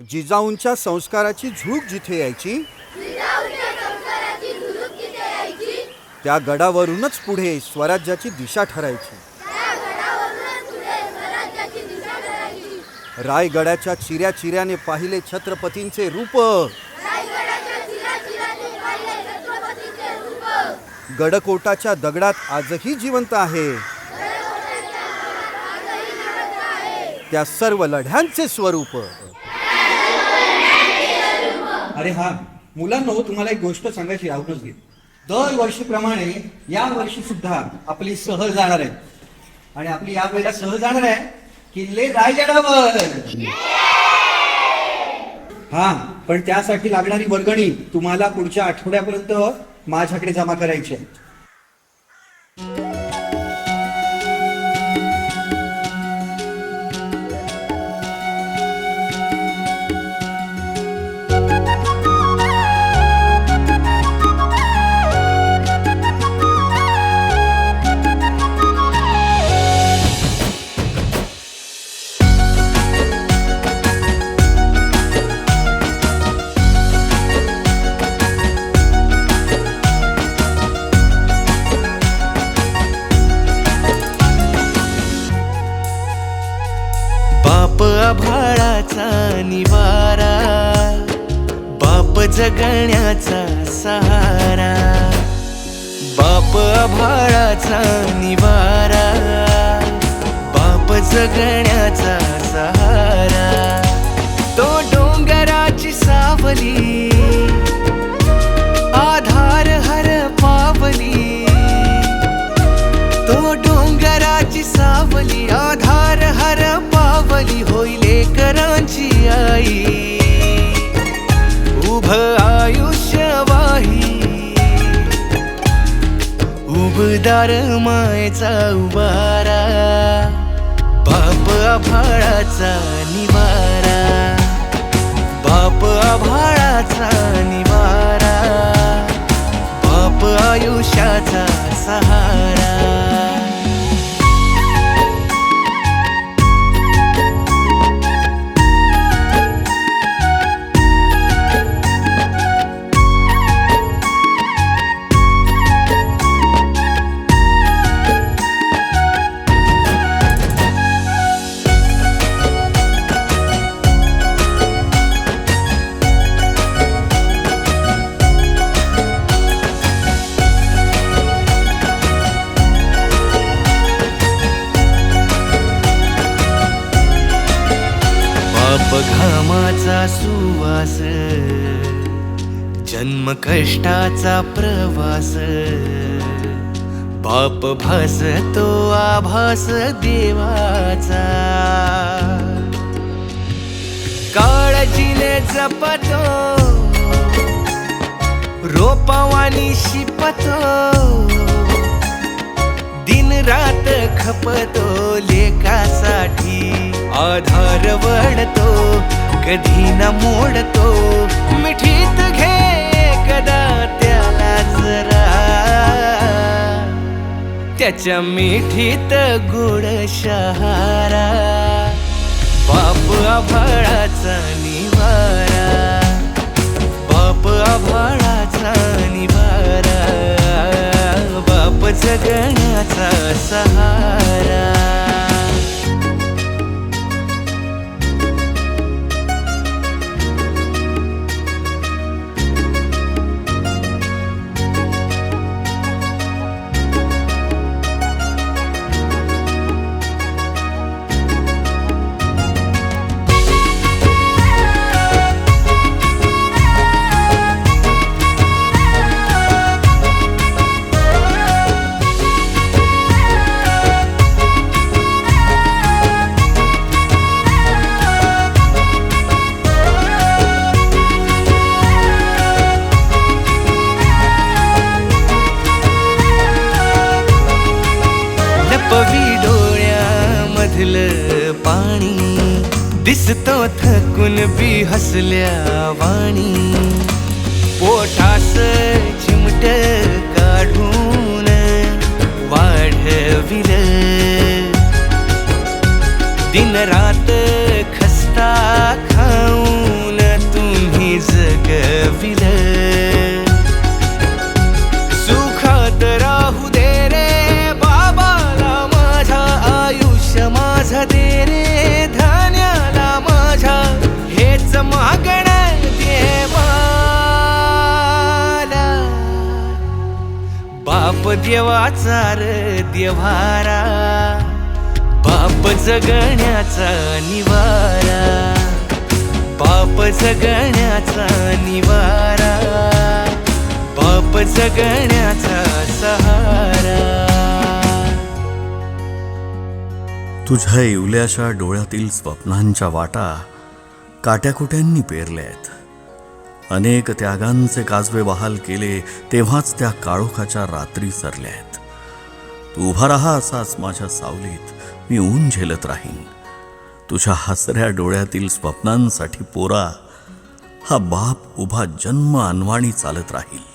जिजाऊंच्या संस्काराची झूक जिथे यायची त्या गडावरूनच पुढे स्वराज्याची दिशा ठरायची. रायगडाच्या चिऱ्या चिऱ्याने पाहिले छत्रपतींचे रूप. गडकोटाच्या दगडात आजही जिवंत आहे. त्या सर्व लढ्यांचे स्वरूप. अरे हा मुलांनो तुम्हाला एक गोष्ट सांगायची राहूनच घे दरवर्षीप्रमाणे या वर्षी सुद्धा आपली सहल जाणार आहे. आणि आपली या वेळेला सहल जाणार आहे किल्ले रायगडावर. हा पण त्यासाठी लागणारी वर्गणी तुम्हाला पुढच्या आठवड्यापर्यंत माझ्याकडे जमा करायची आहे. निवारा बाप जगण्याचा सहारा. बाप आभाळाचा निवारा. बाप जगण्याचा आई उभ आयुष्यवाही उबदार मायचा उबारा बाप आभाळाचा निवारा बाप आभाळाचा घामाचा सुवास. जन्म कष्टाचा प्रवास. बाप भास तो आभास देवाचा. काळजीने जपतो. रोपावानी शिपतो. दिन रात खपतो लेखासाठी. आधार वडतो कधी न मोडतो. मिठीत घे कदा त्याला जरा. त्याच्या मिठीत गोड शहारा. बाप आभाळाचा निवारा. बाप आभाळाचा निवारा. बाप जगण्याचा सहारा. डोळ्यामधलं पाणी दिसतो थकून बी हसल्या वाणी. पोटास चिमट काढून वाढविल. दिन रात देवाचा र देवारा बाप जगण्याचा निवारा बाप जगण्याचा निवारा बाप जगण्याचा सहारा. तुझ्या इवल्याच्या डोळ्यातील स्वप्नांच्या वाटा काट्याकुट्यांनी पेरल्या आहेत अनेक त्यागांचे काजवे वहाल केले तेव्हाच त्या काळोखाच्या रात्री सरल्या आहेत तू उभा राहा असाच माझ्या सावलीत मी ऊन झेलत राहीन. तुझ्या हसऱ्या डोळ्यातील स्वप्नांसाठी पोरा हा बाप उभा जन्म अनवाणी चालत राहील.